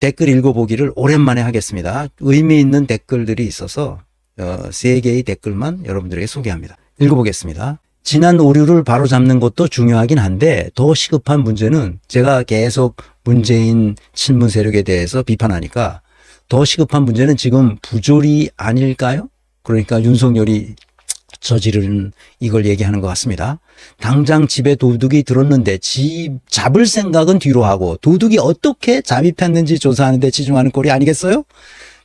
댓글 읽어보기를 오랜만에 하겠습니다. 의미 있는 댓글들이 있어서 어, 세 개의 댓글만 여러분들에게 소개합니다. 읽어보겠습니다. 지난 오류를 바로잡는 것도 중요하긴 한데 더 시급한 문제는 제가 계속 문재인 친문 세력에 대해서 비판하니까 더 시급한 문제는 지금 부조리 아닐까요? 그러니까 윤석열이 저지르는 이걸 얘기하는 것 같습니다. 당장 집에 도둑이 들었는데 집 잡을 생각은 뒤로 하고 도둑이 어떻게 잠입했는지 조사하는 데 치중하는 꼴이 아니겠어요?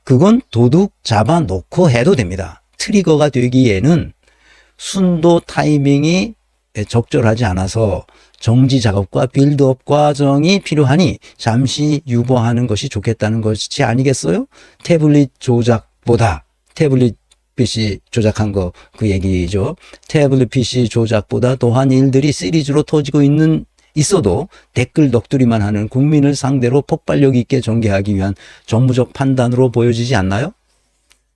그건 도둑 잡아놓고 해도 됩니다. 트리거가 되기에는 순도 타이밍이 적절하지 않아서 정지 작업과 빌드업 과정이 필요하니 잠시 유보하는 것이 좋겠다는 것이 아니겠어요? 태블릿 조작보다 태블릿 PC 조작한 거 그 얘기죠. 태블릿 PC 조작보다 더한 일들이 시리즈로 터지고 있는 있어도 댓글 넋두리만 하는 국민을 상대로 폭발력 있게 전개하기 위한 정무적 판단으로 보여지지 않나요?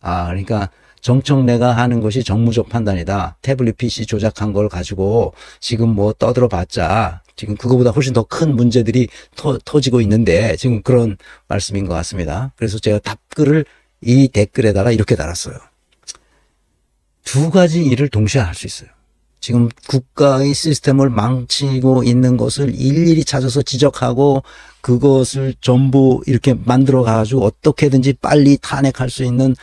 아, 그러니까 정청래가 하는 것이 정무적 판단이다. 태블릿 PC 조작한 걸 가지고 지금 뭐 떠들어 봤자 지금 그거보다 훨씬 더 큰 문제들이 터, 터지고 있는데 지금 그런 말씀인 것 같습니다. 그래서 제가 답글을 이 댓글에다가 이렇게 달았어요. 두 가지 일을 동시에 할 수 있어요. 지금 국가의 시스템을 망치고 있는 것을 일일이 찾아서 지적하고 그것을 전부 이렇게 만들어 가지고 어떻게든지 빨리 탄핵할 수 있는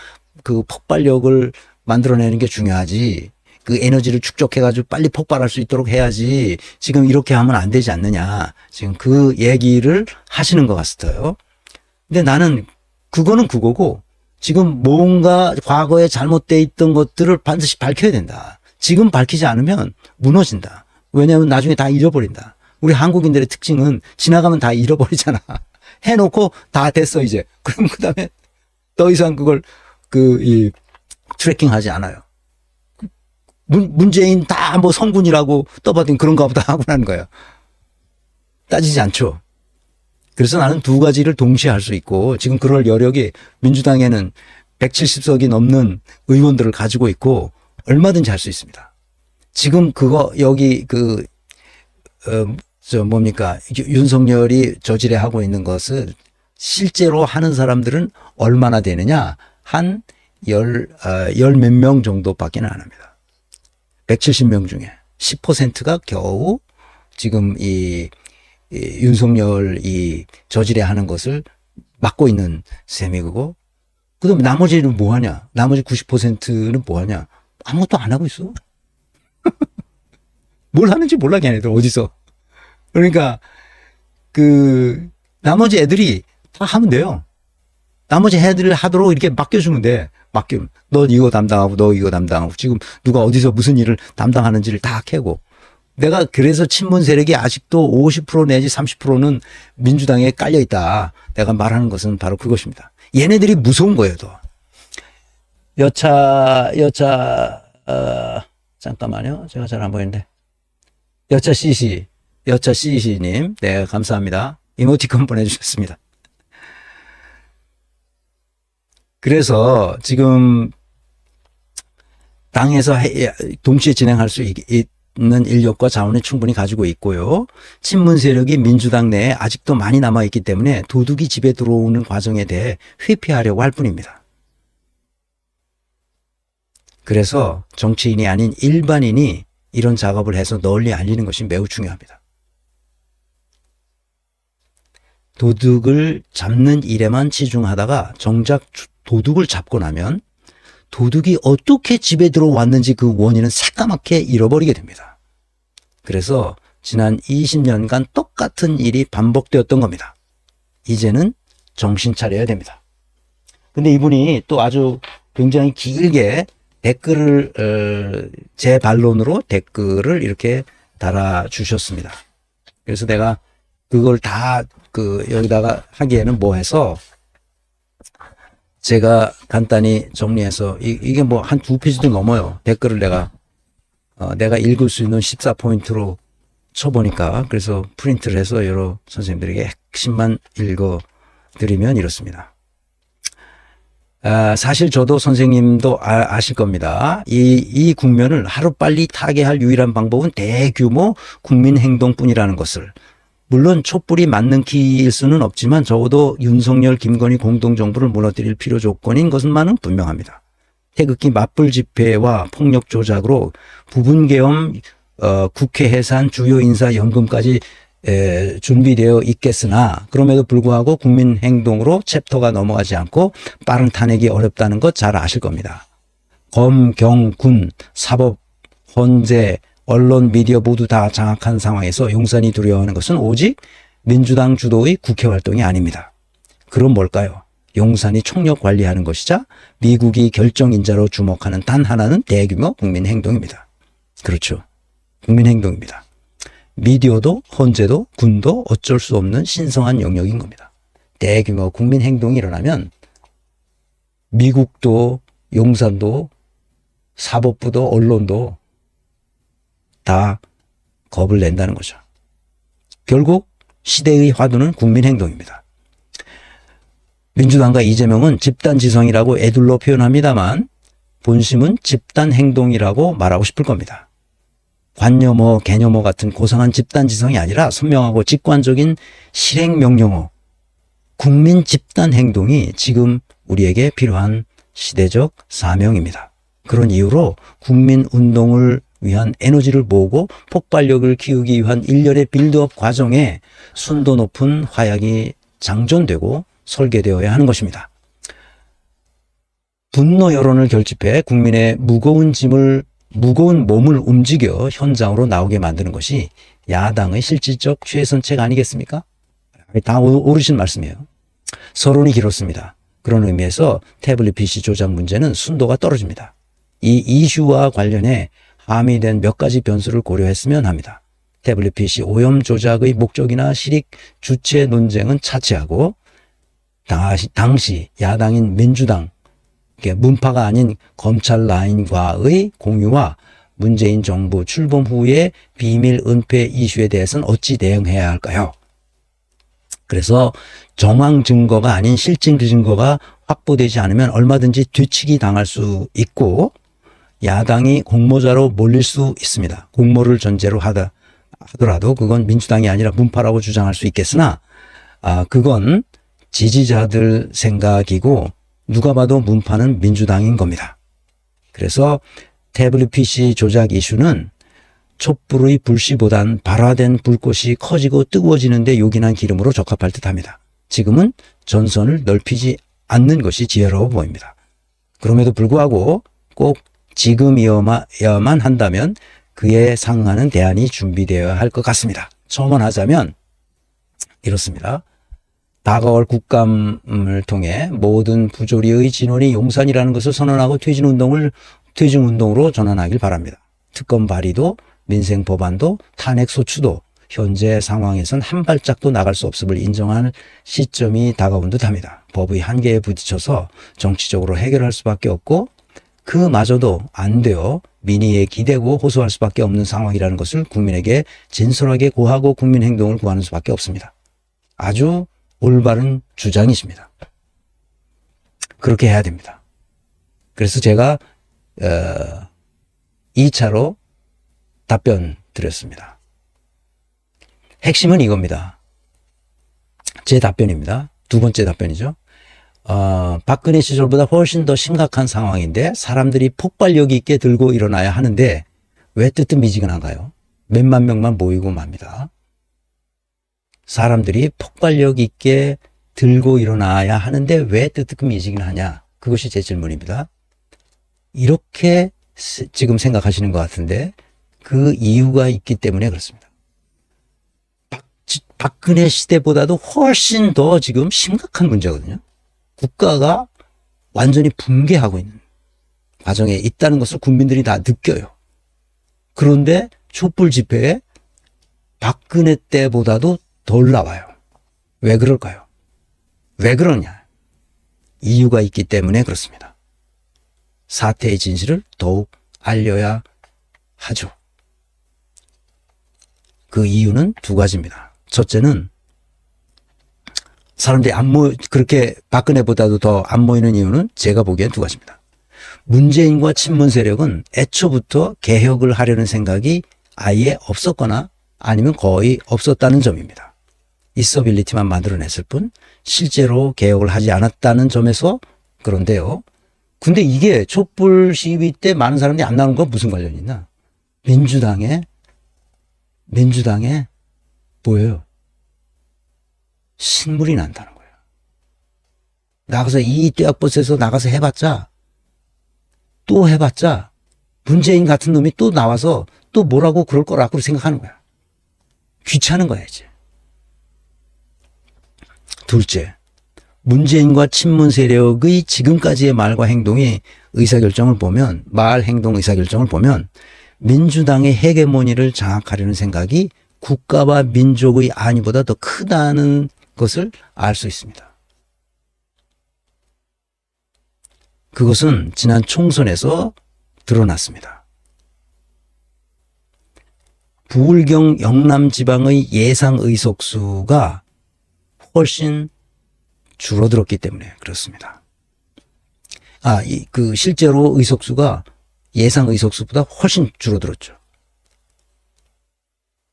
그 폭발력을 만들어내는 게 중요하지. 그 에너지를 축적해 가지고 빨리 폭발할 수 있도록 해야지. 지금 이렇게 하면 안 되지 않느냐. 지금 그 얘기를 하시는 것 같아요. 근데 나는 그거는 그거고 지금 뭔가 과거에 잘못돼 있던 것들을 반드시 밝혀야 된다. 지금 밝히지 않으면 무너진다. 왜냐하면 나중에 다 잃어버린다. 우리 한국인들의 특징은 지나가면 다 잃어버리잖아. 해놓고 다 됐어 이제. 그럼 그다음에 더 이상 그걸 그 이 트래킹하지 않아요. 문, 문재인 다 뭐 성군이라고 떠받은 그런가 보다 하고 나는 거예요. 따지지 않죠. 그래서 나는 두 가지를 동시에 할 수 있고 지금 그럴 여력이 민주당에는 170석이 넘는 의원들을 가지고 있고 얼마든지 할 수 있습니다. 지금 그거 여기 그 어, 저 뭡니까 윤석열이 저지레 하고 있는 것을 실제로 하는 사람들은 얼마나 되느냐 한 열, 어, 열몇명 정도밖에 안 합니다. 170명 중에 10%가 겨우 지금 이, 이 윤석열 이 저지레 하는 것을 막고 있는 셈이고 그 다음에 나머지는 뭐 하냐? 나머지 90%는 뭐 하냐? 아무것도 안 하고 있어. 뭘 하는지 몰라, 걔네들, 어디서. 그러니까, 그, 나머지 애들이 다 하면 돼요. 나머지 애들 하도록 이렇게 맡겨주면 돼. 맡겨. 너 이거 담당하고, 너 이거 담당하고, 지금 누가 어디서 무슨 일을 담당하는지를 다 캐고. 내가 그래서 친문 세력이 아직도 50% 내지 30%는 민주당에 깔려 있다. 내가 말하는 것은 바로 그것입니다. 얘네들이 무서운 거예요, 더. 여차, 여차, 어, 잠깐만요. 제가 잘 안 보이는데. 여차 CC, 여차 CC님. 네, 감사합니다. 이모티콘 보내 주셨습니다. 그래서 지금 당에서 해- 동시에 진행할 수 있- 있 는 인력과 자원을 충분히 가지고 있고요. 친문 세력이 민주당 내에 아직도 많이 남아 있기 때문에 도둑이 집에 들어오는 과정에 대해 회피하려고 할 뿐입니다. 그래서 정치인이 아닌 일반인이 이런 작업을 해서 널리 알리는 것이 매우 중요합니다. 도둑을 잡는 일에만 치중하다가 정작 도둑을 잡고 나면 도둑이 어떻게 집에 들어왔는지 그 원인은 새까맣게 잃어버리게 됩니다. 그래서 지난 20년간 똑같은 일이 반복되었던 겁니다. 이제는 정신 차려야 됩니다. 근데 이분이 또 아주 굉장히 길게 댓글을 어, 제 반론으로 댓글을 이렇게 달아 주셨습니다. 그래서 내가 그걸 다 그 여기다가 하기에는 뭐 해서 제가 간단히 정리해서 이, 이게 뭐 한 두 페이지도 넘어요. 댓글을 내가 어, 내가 읽을 수 있는 14포인트로 쳐보니까 그래서 프린트를 해서 여러 선생님들에게 핵심만 읽어 드리면 이렇습니다. 아, 사실 저도 선생님도 아, 실 겁니다. 이, 이 국면을 하루빨리 타개할 유일한 방법은 대규모 국민행동뿐이라는 것을 물론 촛불이 맞는 키일 수는 없지만 적어도 윤석열, 김건희 공동정부를 무너뜨릴 필요 조건인 것만은 분명합니다. 태극기 맞불 집회와 폭력 조작으로 부분 계엄 어, 국회 해산 주요 인사 연금까지 에, 준비되어 있겠으나 그럼에도 불구하고 국민 행동으로 챕터가 넘어가지 않고 빠른 탄핵이 어렵다는 것 잘 아실 겁니다. 검, 경, 군, 사법, 헌재, 언론, 미디어 모두 다 장악한 상황에서 용산이 두려워하는 것은 오직 민주당 주도의 국회 활동이 아닙니다. 그럼 뭘까요? 용산이 총력 관리하는 것이자 미국이 결정인자로 주목하는 단 하나는 대규모 국민 행동입니다. 그렇죠. 국민 행동입니다. 미디어도 헌재도 군도 어쩔 수 없는 신성한 영역인 겁니다. 대규모 국민 행동이 일어나면 미국도 용산도 사법부도 언론도 다 겁을 낸다는 거죠. 결국 시대의 화두는 국민 행동입니다. 민주당과 이재명은 집단 지성이라고 애둘러 표현합니다만 본심은 집단 행동이라고 말하고 싶을 겁니다. 관념어, 개념어 같은 고상한 집단 지성이 아니라 선명하고 직관적인 실행 명령어, 국민 집단 행동이 지금 우리에게 필요한 시대적 사명입니다. 그런 이유로 국민 운동을 위한 에너지를 모으고 폭발력을 키우기 위한 일련의 빌드업 과정에 순도 높은 화약이 장전되고 설계되어야 하는 것입니다. 분노 여론을 결집해 국민의 무거운 짐을 무거운 몸을 움직여 현장으로 나오게 만드는 것이 야당의 실질적 최선책 아니겠습니까? 다 오르신 말씀이에요. 서론이 길었습니다. 그런 의미에서 태블릿 PC 조작 문제는 순도가 떨어집니다. 이 이슈와 관련해 함의된 몇 가지 변수를 고려했으면 합니다. 태블릿 PC 오염 조작의 목적이나 실익 주체 논쟁은 차치하고 당시, 당시 야당인 민주당 문파가 아닌 검찰 라인과의 공유와 문재인 정부 출범 후의 비밀 은폐 이슈에 대해서는 어찌 대응해야 할까요? 그래서 정황 증거가 아닌 실증 증거가 확보되지 않으면 얼마든지 뒤치기 당할 수 있고 야당이 공모자로 몰릴 수 있습니다. 공모를 전제로 하다 하더라도 그건 민주당이 아니라 문파라고 주장할 수 있겠으나 아 그건 지지자들 생각이고 누가 봐도 문파는 민주당인 겁니다. 그래서 태블릿 PC 조작 이슈는 촛불의 불씨보단 발화된 불꽃이 커지고 뜨거워지는데 요긴한 기름으로 적합할 듯합니다. 지금은 전선을 넓히지 않는 것이 지혜로워 보입니다. 그럼에도 불구하고 꼭 지금이어야만 한다면 그에 상응하는 대안이 준비되어야 할 것 같습니다. 첨언하자면 이렇습니다. 다가올 국감을 통해 모든 부조리의 진원이 용산이라는 것을 선언하고 퇴진 운동을 퇴진 운동으로 전환하길 바랍니다. 특검 발의도 민생 법안도 탄핵 소추도 현재 상황에선 한 발짝도 나갈 수 없음을 인정할 시점이 다가온 듯합니다. 법의 한계에 부딪혀서 정치적으로 해결할 수밖에 없고 그마저도 안 되어 민의에 기대고 호소할 수밖에 없는 상황이라는 것을 국민에게 진솔하게 고하고 국민 행동을 구하는 수밖에 없습니다. 아주 올바른 주장이십니다. 그렇게 해야 됩니다. 그래서 제가 어, 2차로 답변 드렸습니다. 핵심은 이겁니다. 제 답변입니다. 두 번째 답변이죠. 어, 박근혜 시절보다 훨씬 더 심각한 상황인데 사람들이 폭발력 있게 들고 일어나야 하는데 왜 뜨뜻미지근한가요? 몇만 명만 모이고 맙니다. 사람들이 폭발력 있게 들고 일어나야 하는데 왜 뜨뜻미지근하냐? 그것이 제 질문입니다. 이렇게 지금 생각하시는 것 같은데 그 이유가 있기 때문에 그렇습니다. 박, 박근혜 시대보다도 훨씬 더 지금 심각한 문제거든요. 국가가 완전히 붕괴하고 있는 과정에 있다는 것을 국민들이 다 느껴요. 그런데 촛불 집회에 박근혜 때보다도 덜 나와요. 왜 그럴까요? 왜 그러냐? 이유가 있기 때문에 그렇습니다. 사태의 진실을 더욱 알려야 하죠. 그 이유는 두 가지입니다. 첫째는 사람들이 안 모여, 그렇게 박근혜보다도 더 안 모이는 이유는 제가 보기엔 두 가지입니다. 문재인과 친문 세력은 애초부터 개혁을 하려는 생각이 아예 없었거나 아니면 거의 없었다는 점입니다. 있어빌리티만 만들어냈을 뿐 실제로 개혁을 하지 않았다는 점에서 그런데요. 근데 이게 촛불 시위 때 많은 사람들이 안 나오는 건 무슨 관련이 있나? 민주당에 민주당에 뭐예요? 신물이 난다는 거예요. 나가서 이 떼약버스에서 나가서 해봤자 또 해봤자 문재인 같은 놈이 또 나와서 또 뭐라고 그럴 거라고 생각하는 거야. 귀찮은 거야 이제. 둘째, 문재인과 친문 세력의 지금까지의 말과 행동이 의사결정을 보면 말, 행동, 의사결정을 보면 민주당의 헤게모니를 장악하려는 생각이 국가와 민족의 안위보다 더 크다는 것을 알 수 있습니다. 그것은 지난 총선에서 드러났습니다. 부울경 영남 지방의 예상 의석수가 훨씬 줄어들었기 때문에 그렇습니다. 아, 이, 그, 실제로 의석수가 예상 의석수보다 훨씬 줄어들었죠.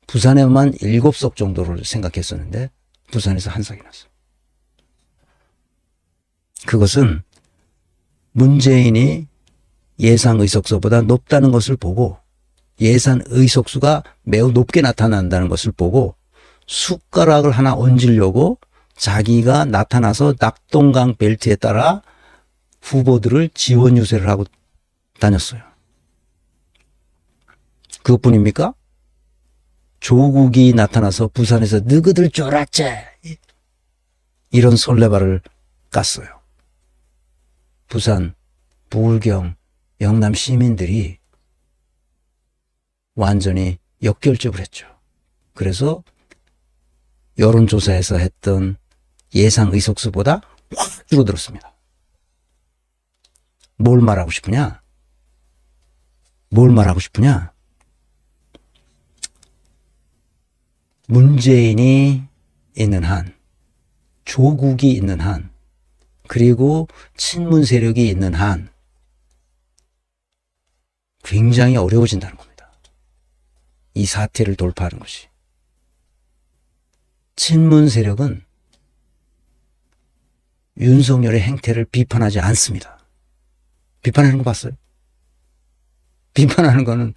부산에만 7석 정도를 생각했었는데, 부산에서 한 석이 났어. 그것은 문재인이 예상 의석수보다 높다는 것을 보고, 예산 의석수가 매우 높게 나타난다는 것을 보고, 숟가락을 하나 얹으려고 자기가 나타나서 낙동강 벨트에 따라 후보들을 지원 유세를 하고 다녔어요. 그것뿐입니까? 조국이 나타나서 부산에서 너희들 쫄았지 이런 설레발을 깠어요. 부산, 부울경, 영남 시민들이 완전히 역결집을 했죠. 그래서 여론조사에서 했던 예상 의석수보다 확 줄어들었습니다. 뭘 말하고 싶으냐? 뭘 말하고 싶으냐? 문재인이 있는 한, 조국이 있는 한, 그리고 친문 세력이 있는 한, 굉장히 어려워진다는 겁니다. 이 사태를 돌파하는 것이. 친문 세력은 윤석열의 행태를 비판하지 않습니다. 비판하는 거 봤어요? 비판하는 거는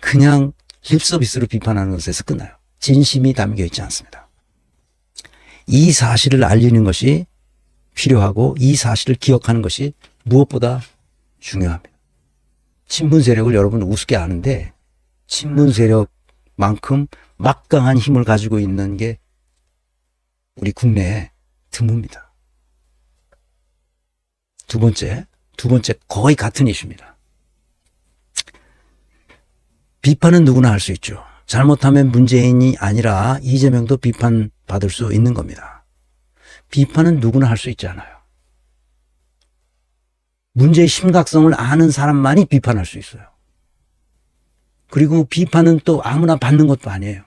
그냥 립서비스로 비판하는 것에서 끝나요. 진심이 담겨 있지 않습니다. 이 사실을 알리는 것이 필요하고 이 사실을 기억하는 것이 무엇보다 중요합니다. 친문 세력을 여러분 우습게 아는데 친문 세력만큼 막강한 힘을 가지고 있는 게 우리 국내에 드뭅니다. 두 번째, 두 번째 거의 같은 이슈입니다. 비판은 누구나 할 수 있죠. 잘못하면 문재인이 아니라 이재명도 비판받을 수 있는 겁니다. 비판은 누구나 할 수 있잖아요. 문제의 심각성을 아는 사람만이 비판할 수 있어요. 그리고 비판은 또 아무나 받는 것도 아니에요.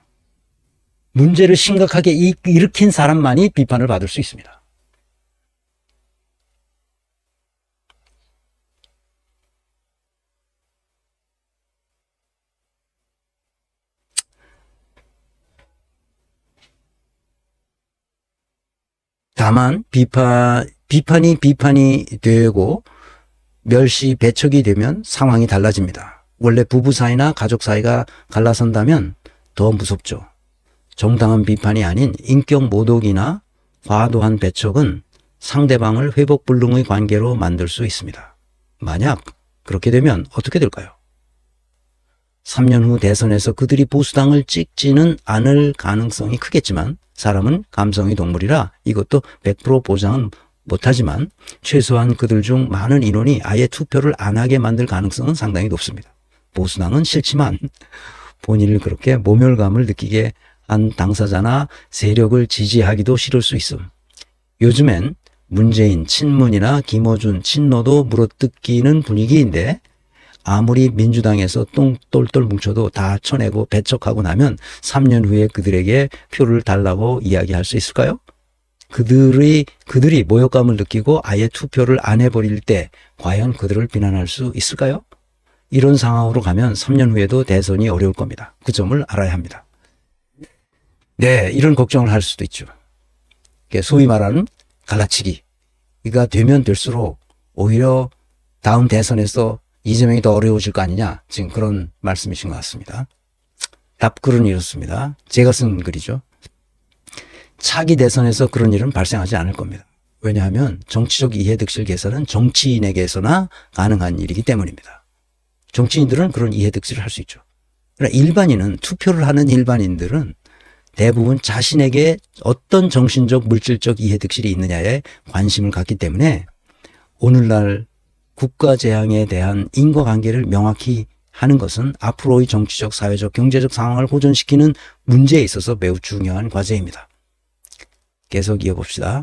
문제를 심각하게 이- 일으킨 사람만이 비판을 받을 수 있습니다. 다만 비판 비판이 비판이 되고 멸시 배척이 되면 상황이 달라집니다. 원래 부부 사이나 가족 사이가 갈라선다면 더 무섭죠. 정당한 비판이 아닌 인격 모독이나 과도한 배척은 상대방을 회복불능의 관계로 만들 수 있습니다. 만약 그렇게 되면 어떻게 될까요? 3년 후 대선에서 그들이 보수당을 찍지는 않을 가능성이 크겠지만 사람은 감성의 동물이라 이것도 100% 보장은 못하지만 최소한 그들 중 많은 인원이 아예 투표를 안 하게 만들 가능성은 상당히 높습니다. 보수당은 싫지만 본인을 그렇게 모멸감을 느끼게 한 당사자나 세력을 지지하기도 싫을 수 있음. 요즘엔 문재인 친문이나 김어준 친노도 물어뜯기는 분위기인데 아무리 민주당에서 똥 똘똘 뭉쳐도 다 쳐내고 배척하고 나면 3년 후에 그들에게 표를 달라고 이야기할 수 있을까요? 그들이 그들이 모욕감을 느끼고 아예 투표를 안 해버릴 때 과연 그들을 비난할 수 있을까요? 이런 상황으로 가면 3년 후에도 대선이 어려울 겁니다. 그 점을 알아야 합니다. 네, 이런 걱정을 할 수도 있죠. 소위 말하는 갈라치기가 되면 될수록 오히려 다음 대선에서 이재명이 더 어려워질 거 아니냐. 지금 그런 말씀이신 것 같습니다. 답글은 이렇습니다. 제가 쓴 글이죠. 차기 대선에서 그런 일은 발생하지 않을 겁니다. 왜냐하면 정치적 이해득실 개선은 정치인에게서나 가능한 일이기 때문입니다. 정치인들은 그런 이해득실을 할 수 있죠. 그러나 일반인은 투표를 하는 일반인들은 대부분 자신에게 어떤 정신적 물질적 이해득실이 있느냐에 관심을 갖기 때문에 오늘날 국가 재앙에 대한 인과관계를 명확히 하는 것은 앞으로의 정치적, 사회적, 경제적 상황을 호전시키는 문제에 있어서 매우 중요한 과제입니다. 계속 이어봅시다.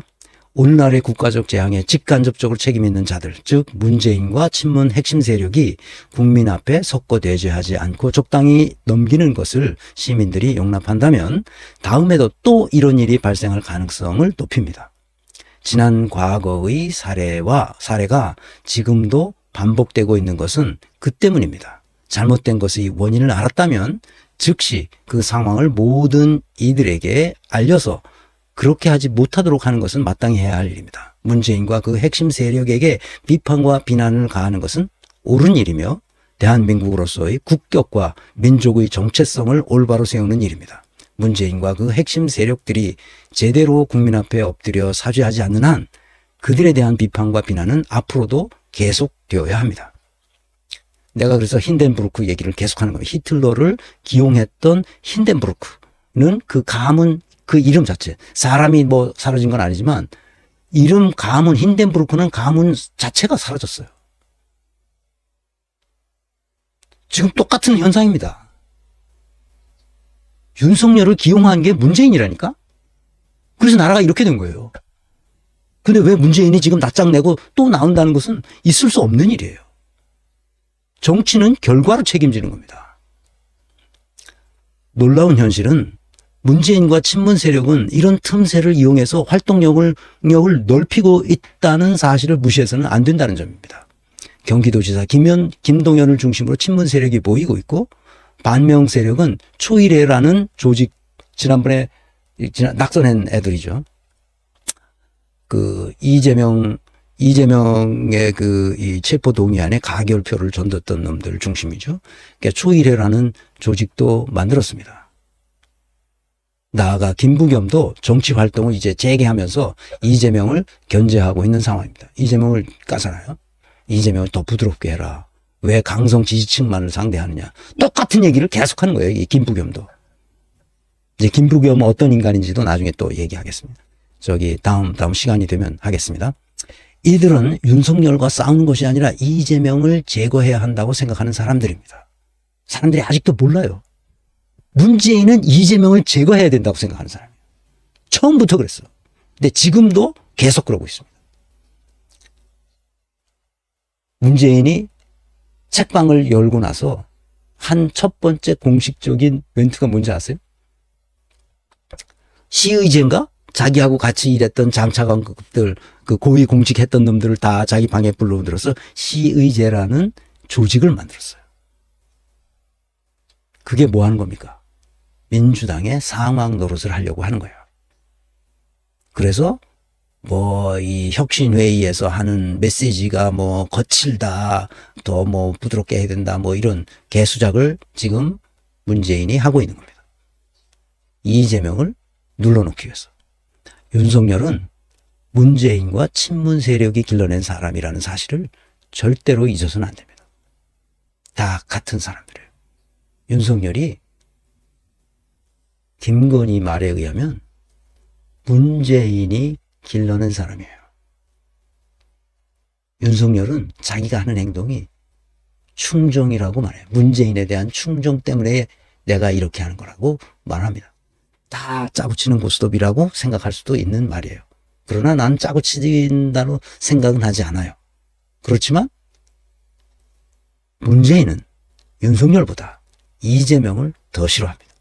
오늘날의 국가적 재앙에 직간접적으로 책임 있는 자들, 즉 문재인과 친문 핵심 세력이 국민 앞에 섞어 대죄하지 않고 적당히 넘기는 것을 시민들이 용납한다면 다음에도 또 이런 일이 발생할 가능성을 높입니다. 지난 과거의 사례와 사례가 지금도 반복되고 있는 것은 그 때문입니다. 잘못된 것의 원인을 알았다면 즉시 그 상황을 모든 이들에게 알려서 그렇게 하지 못하도록 하는 것은 마땅히 해야 할 일입니다. 문재인과 그 핵심 세력에게 비판과 비난을 가하는 것은 옳은 일이며 대한민국으로서의 국격과 민족의 정체성을 올바로 세우는 일입니다. 문재인과 그 핵심 세력들이 제대로 국민 앞에 엎드려 사죄하지 않는 한 그들에 대한 비판과 비난은 앞으로도 계속되어야 합니다. 내가 그래서 힌덴부르크 얘기를 계속하는 거예요. 히틀러를 기용했던 힌덴부르크는 그 가문 그 이름 자체 사람이 뭐 사라진 건 아니지만 이름 가문 힌덴부르크는 가문 자체가 사라졌어요. 지금 똑같은 현상입니다. 윤석열을 기용한 게 문재인이라니까? 그래서 나라가 이렇게 된 거예요. 근데 왜 문재인이 지금 낯짝 내고 또 나온다는 것은 있을 수 없는 일이에요. 정치는 결과로 책임지는 겁니다. 놀라운 현실은 문재인과 친문 세력은 이런 틈새를 이용해서 활동력을 력을 넓히고 있다는 사실을 무시해서는 안 된다는 점입니다. 경기도지사 김현, 김동연을 중심으로 친문 세력이 모이고 있고 반명 세력은 초일회라는 조직 지난번에 지난 낙선한 애들이죠. 그 이재명 이재명의 그 이 체포 동의안에 가결표를 던졌던 놈들 중심이죠. 그러니까 초일회라는 조직도 만들었습니다. 나아가 김부겸도 정치 활동을 이제 재개하면서 이재명을 견제하고 있는 상황입니다. 이재명을 까잖아요. 이재명을 더 부드럽게 해라. 왜 강성 지지층만을 상대하느냐. 똑 같은 얘기를 계속하는 거예요. 이 김부겸도. 이제 김부겸은 어떤 인간인지도 나중에 또 얘기하겠습니다. 저기 다음 다음 시간이 되면 하겠습니다. 이들은 윤석열과 싸우는 것이 아니라 이재명을 제거해야 한다고 생각하는 사람들입니다. 사람들이 아직도 몰라요. 문재인은 이재명을 제거해야 된다고 생각하는 사람이에요. 처음부터 그랬어. 근데 지금도 계속 그러고 있습니다. 문재인이 책방을 열고 나서 한 첫 번째 공식적인 멘트가 뭔지 아세요? 시의제인가? 자기하고 같이 일했던 장차관급들, 그 고위 공직했던 놈들을 다 자기 방에 불러들어서 시의제라는 조직을 만들었어요. 그게 뭐 하는 겁니까? 민주당의 상황 노릇을 하려고 하는 거예요. 그래서 뭐 이 혁신 회의에서 하는 메시지가 뭐 거칠다, 더 뭐 부드럽게 해야 된다, 뭐 이런 개수작을 지금 문재인이 하고 있는 겁니다. 이재명을 눌러놓기 위해서. 윤석열은 문재인과 친문 세력이 길러낸 사람이라는 사실을 절대로 잊어서는 안 됩니다. 다 같은 사람들이에요. 윤석열이 김건희 말에 의하면 문재인이 길러낸 사람이에요. 윤석열은 자기가 하는 행동이 충정이라고 말해요. 문재인에 대한 충정 때문에 내가 이렇게 하는 거라고 말합니다. 다 짜고 치는 고스톱이라고 생각할 수도 있는 말이에요. 그러나 난 짜고 치진다고 생각은 하지 않아요. 그렇지만 문재인은 윤석열보다 이재명을 더 싫어합니다.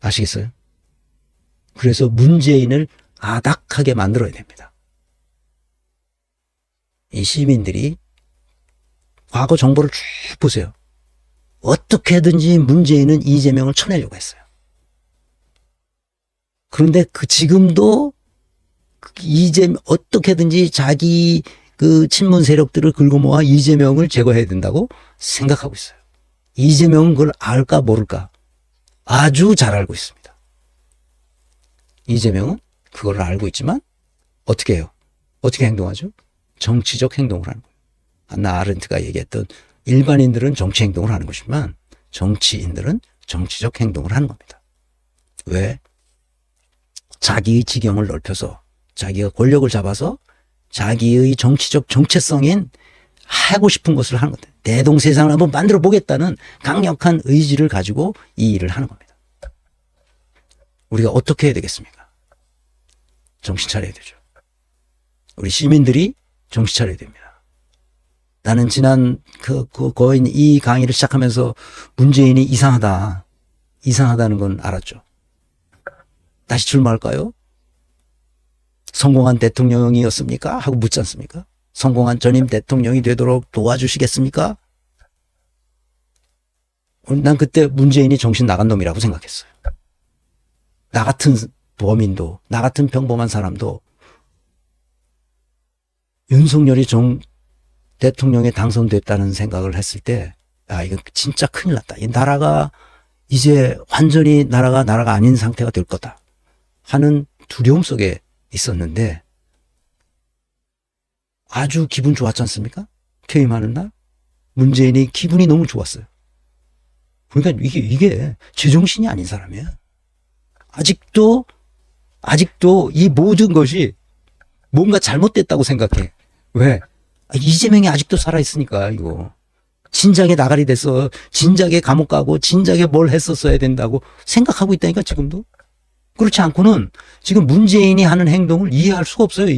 아시겠어요? 그래서 문재인을 아닥하게 만들어야 됩니다. 이 시민들이 과거 정보를 쭉 보세요. 어떻게든지 문재인은 이재명을 쳐내려고 했어요. 그런데 그 지금도 그 이재 어떻게든지 자기 그 친문 세력들을 긁어 모아 이재명을 제거해야 된다고 생각하고 있어요. 이재명은 그걸 알까 모를까 아주 잘 알고 있습니다. 이재명은 그걸 알고 있지만 어떻게 해요? 어떻게 행동하죠? 정치적 행동을 하는 거예요. 안나 아른트가 얘기했던 일반인들은 정치 행동을 하는 것이지만 정치인들은 정치적 행동을 하는 겁니다. 왜? 자기의 지경을 넓혀서 자기가 권력을 잡아서 자기의 정치적 정체성인 하고 싶은 것을 하는 겁니다. 대동 세상을 한번 만들어 보겠다는 강력한 의지를 가지고 이 일을 하는 겁니다. 우리가 어떻게 해야 되겠습니까? 정신 차려야 되죠. 우리 시민들이 정신 차려야 됩니다. 나는 지난 그, 그 거인 이 강의를 시작하면서 문재인이 이상하다. 이상하다는 건 알았죠. 다시 출마할까요? 성공한 대통령이었습니까? 하고 묻지 않습니까? 성공한 전임 대통령이 되도록 도와주시겠습니까? 난 그때 문재인이 정신 나간 놈이라고 생각했어요. 나 같은 범인도, 나 같은 평범한 사람도 윤석열이 정 대통령에 당선됐다는 생각을 했을 때, 아, 이거 진짜 큰일 났다. 이 나라가 이제 완전히 나라가 나라가 아닌 상태가 될 거다. 하는 두려움 속에 있었는데, 아주 기분 좋았지 않습니까? 퇴임하는 날? 문재인이 기분이 너무 좋았어요. 그러니까 이게, 이게 제정신이 아닌 사람이야. 아직도, 아직도 이 모든 것이 뭔가 잘못됐다고 생각해. 왜? 아, 이재명이 아직도 살아있으니까, 이거. 진작에 나가리 됐어. 진작에 감옥 가고, 진작에 뭘 했었어야 된다고 생각하고 있다니까, 지금도. 그렇지 않고는 지금 문재인이 하는 행동을 이해할 수가 없어요.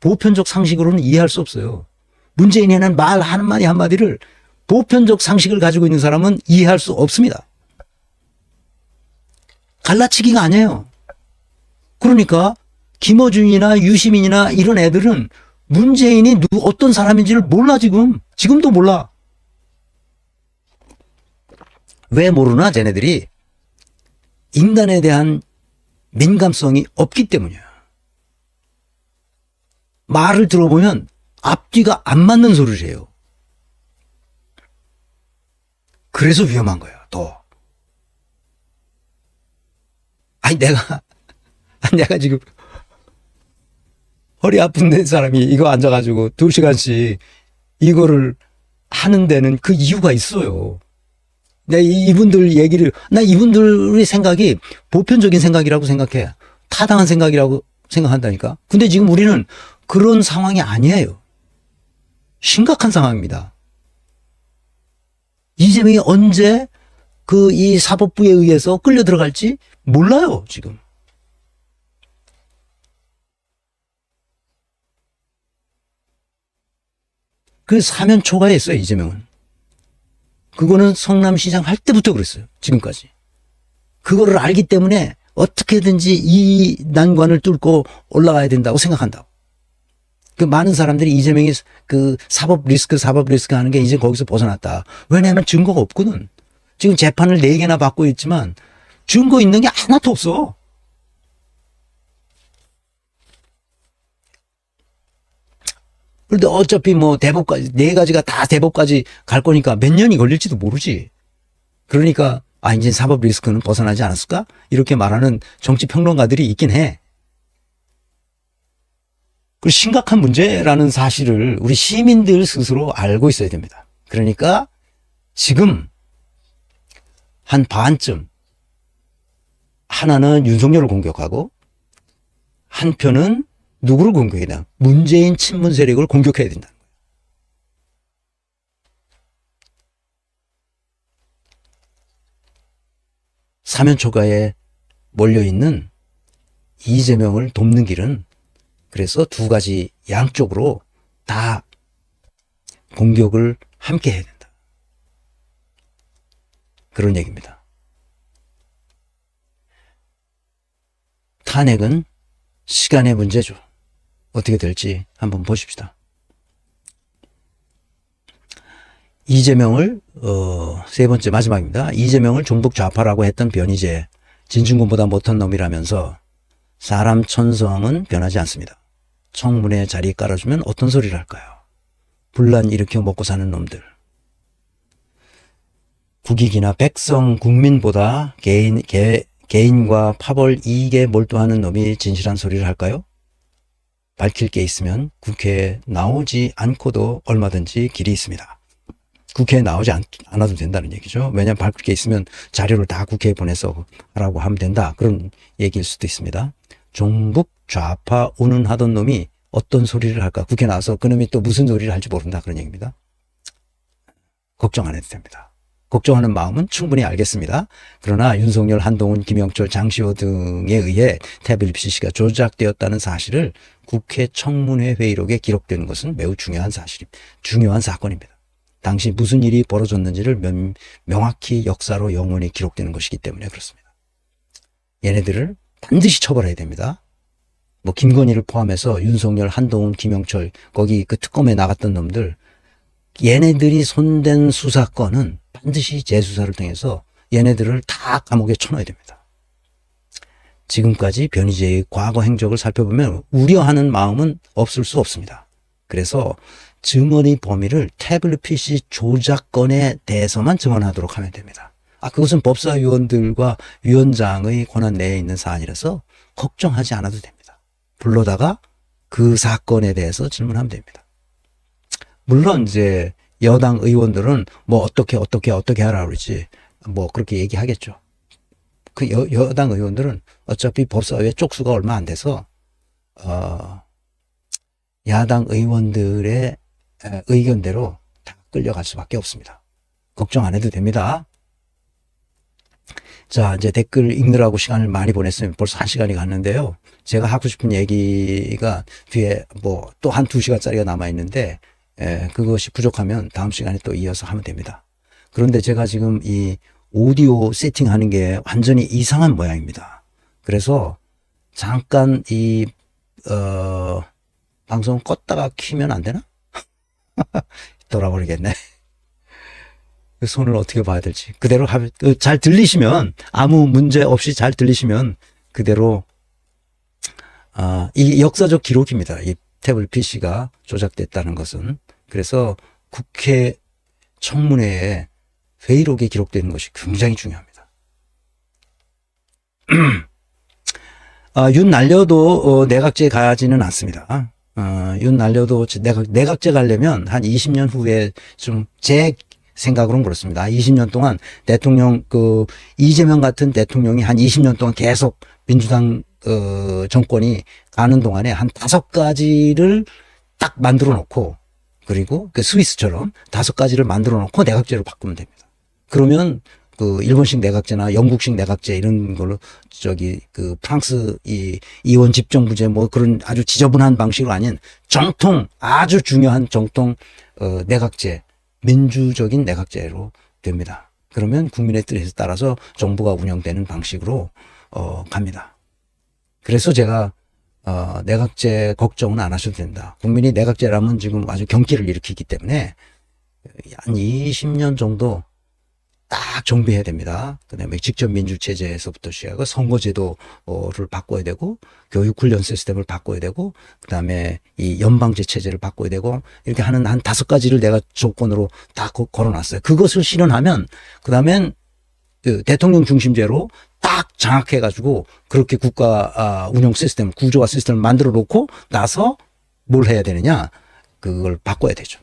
보편적 상식으로는 이해할 수 없어요. 문재인이 하는 말 한마디 한마디를 보편적 상식을 가지고 있는 사람은 이해할 수 없습니다. 갈라치기가 아니에요. 그러니까 김어준이나 유시민이나 이런 애들은 문재인이 누 어떤 사람인지를 몰라 지금. 지금도 몰라. 왜 모르나 쟤네들이 인간에 대한 민감성이 없기 때문이야. 말을 들어보면 앞뒤가 안 맞는 소리를 해요. 그래서 위험한 거야, 더. 아니, 내가, 내가 지금 허리 아픈 데 사람이 이거 앉아가지고 두 시간씩 이거를 하는 데는 그 이유가 있어요. 내 이분들 얘기를, 나 이분들의 생각이 보편적인 생각이라고 생각해. 타당한 생각이라고 생각한다니까. 근데 지금 우리는 그런 상황이 아니에요. 심각한 상황입니다. 이재명이 언제 그 이 사법부에 의해서 끌려 들어갈지 몰라요, 지금. 그 사면 초과했어요, 이재명은. 그거는 성남시장 할 때부터 그랬어요. 지금까지. 그거를 알기 때문에 어떻게든지 이 난관을 뚫고 올라가야 된다고 생각한다고. 그 많은 사람들이 이재명이 그 사법 리스크, 사법 리스크 하는 게 이제 거기서 벗어났다. 왜냐하면 증거가 없거든. 지금 재판을 네 개나 받고 있지만 증거 있는 게 하나도 없어. 그런데 어차피 뭐 대법까지 네 가지가 다 대법까지 갈 거니까 몇 년이 걸릴지도 모르지. 그러니까 아 이제 사법 리스크는 벗어나지 않았을까? 이렇게 말하는 정치 평론가들이 있긴 해. 그 심각한 문제라는 사실을 우리 시민들 스스로 알고 있어야 됩니다. 그러니까 지금 한 반쯤 하나는 윤석열을 공격하고 한편은 누구를 공격해야 되나? 문재인 친문 세력을 공격해야 된다는 거예요. 사면 초과에 몰려있는 이재명을 돕는 길은 그래서 두 가지 양쪽으로 다 공격을 함께 해야 된다. 그런 얘기입니다. 탄핵은 시간의 문제죠. 어떻게 될지 한번 보십시다. 이재명을 어, 세 번째 마지막입니다. 이재명을 종북 좌파라고 했던 변희재 진중권보다 못한 놈이라면서 사람 천성은 변하지 않습니다. 청문회 자리 깔아주면 어떤 소리를 할까요? 분란 일으켜 먹고 사는 놈들. 국익이나 백성, 국민보다 개인, 개, 개인과 파벌 이익에 몰두하는 놈이 진실한 소리를 할까요? 밝힐 게 있으면 국회에 나오지 않고도 얼마든지 길이 있습니다. 국회에 나오지 않, 않아도 된다는 얘기죠. 왜냐하면 밝힐 게 있으면 자료를 다 국회에 보내서 하라고 하면 된다. 그런 얘기일 수도 있습니다. 종북 좌파 운운하던 놈이 어떤 소리를 할까? 국회 나와서 그놈이 또 무슨 소리를 할지 모른다. 그런 얘기입니다. 걱정 안 해도 됩니다. 걱정하는 마음은 충분히 알겠습니다. 그러나 윤석열, 한동훈, 김영철, 장시호 등에 의해 태블릿 PC가 조작되었다는 사실을 국회 청문회 회의록에 기록되는 것은 매우 중요한 사실입니다. 중요한 사건입니다. 당시 무슨 일이 벌어졌는지를 명, 명확히 역사로 영원히 기록되는 것이기 때문에 그렇습니다. 얘네들을 반드시 처벌해야 됩니다. 뭐 김건희를 포함해서 윤석열, 한동훈, 김영철 거기 그 특검에 나갔던 놈들 얘네들이 손댄 수사건은 반드시 재수사를 통해서 얘네들을 다 감옥에 쳐넣어야 됩니다. 지금까지 변희재의 과거 행적을 살펴보면 우려하는 마음은 없을 수 없습니다. 그래서 증언의 범위를 태블릿 PC 조작건에 대해서만 증언하도록 하면 됩니다. 아, 그것은 법사위원들과 위원장의 권한 내에 있는 사안이라서 걱정하지 않아도 됩니다. 불러다가 그 사건에 대해서 질문하면 됩니다. 물론 이제 여당 의원들은 뭐 어떻게 어떻게 어떻게 하라 그러지 뭐 그렇게 얘기하겠죠. 그 여, 여당 의원들은 어차피 법사위에 쪽수가 얼마 안 돼서 어 야당 의원들의 에, 의견대로 다 끌려갈 수밖에 없습니다. 걱정 안 해도 됩니다. 자, 이제 댓글 읽느라고 시간을 많이 보냈으면 벌써 한 시간이 갔는데요. 제가 하고 싶은 얘기가 뒤에 뭐 또 한 두 시간짜리가 남아 있는데 에, 그것이 부족하면 다음 시간에 또 이어서 하면 됩니다. 그런데 제가 지금 이 오디오 세팅하는 게 완전히 이상한 모양입니다. 그래서 잠깐 이, 어, 방송 껐다가 키면 안 되나? 돌아버리겠네. 그 손을 어떻게 봐야 될지. 그대로 하면, 그잘 들리시면, 아무 문제 없이 잘 들리시면, 그대로, 아, 이 역사적 기록입니다. 이 태블릿 PC가 조작됐다는 것은. 그래서 국회 청문회에 회의록에 기록되는 것이 굉장히 중요합니다. 아, 윤 날려도 어, 내각제 가지는 않습니다. 어, 윤 날려도 내각, 내각제 가려면 한 20년 후에 좀 제 생각으로는 그렇습니다. 20년 동안 대통령 그 이재명 같은 대통령이 한 20년 동안 계속 민주당 어, 정권이 가는 동안에 한 다섯 가지를 딱 만들어 놓고 그리고 그 스위스처럼 다섯 가지를 만들어 놓고 내각제로 바꾸면 됩니다. 그러면 그 일본식 내각제나 영국식 내각제 이런 걸로 저기 그 프랑스 이 이원 집정부제 뭐 그런 아주 지저분한 방식으로 아닌 정통 아주 중요한 정통 어 내각제 민주적인 내각제로 됩니다. 그러면 국민의 뜻에 따라서 정부가 운영되는 방식으로 어 갑니다. 그래서 제가 어, 내각제 걱정은 안 하셔도 된다. 국민이 내각제라면 지금 아주 경기를 일으키기 때문에 한 20년 정도 딱 정비해야 됩니다. 그 다음에 직접 민주체제에서부터 시작해서 선거제도를 바꿔야 되고, 교육 훈련 시스템을 바꿔야 되고, 그 다음에 이 연방제 체제를 바꿔야 되고, 이렇게 하는 한 다섯 가지를 내가 조건으로 다 거- 걸어놨어요. 그것을 실현하면, 그 다음엔 그 대통령 중심제로 딱 장악해가지고 그렇게 국가 아, 운영 시스템, 구조화 시스템을 만들어 놓고 나서 뭘 해야 되느냐? 그걸 바꿔야 되죠.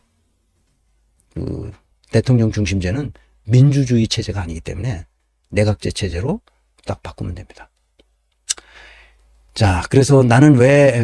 그 대통령 중심제는 민주주의 체제가 아니기 때문에 내각제 체제로 딱 바꾸면 됩니다. 자, 그래서 나는 왜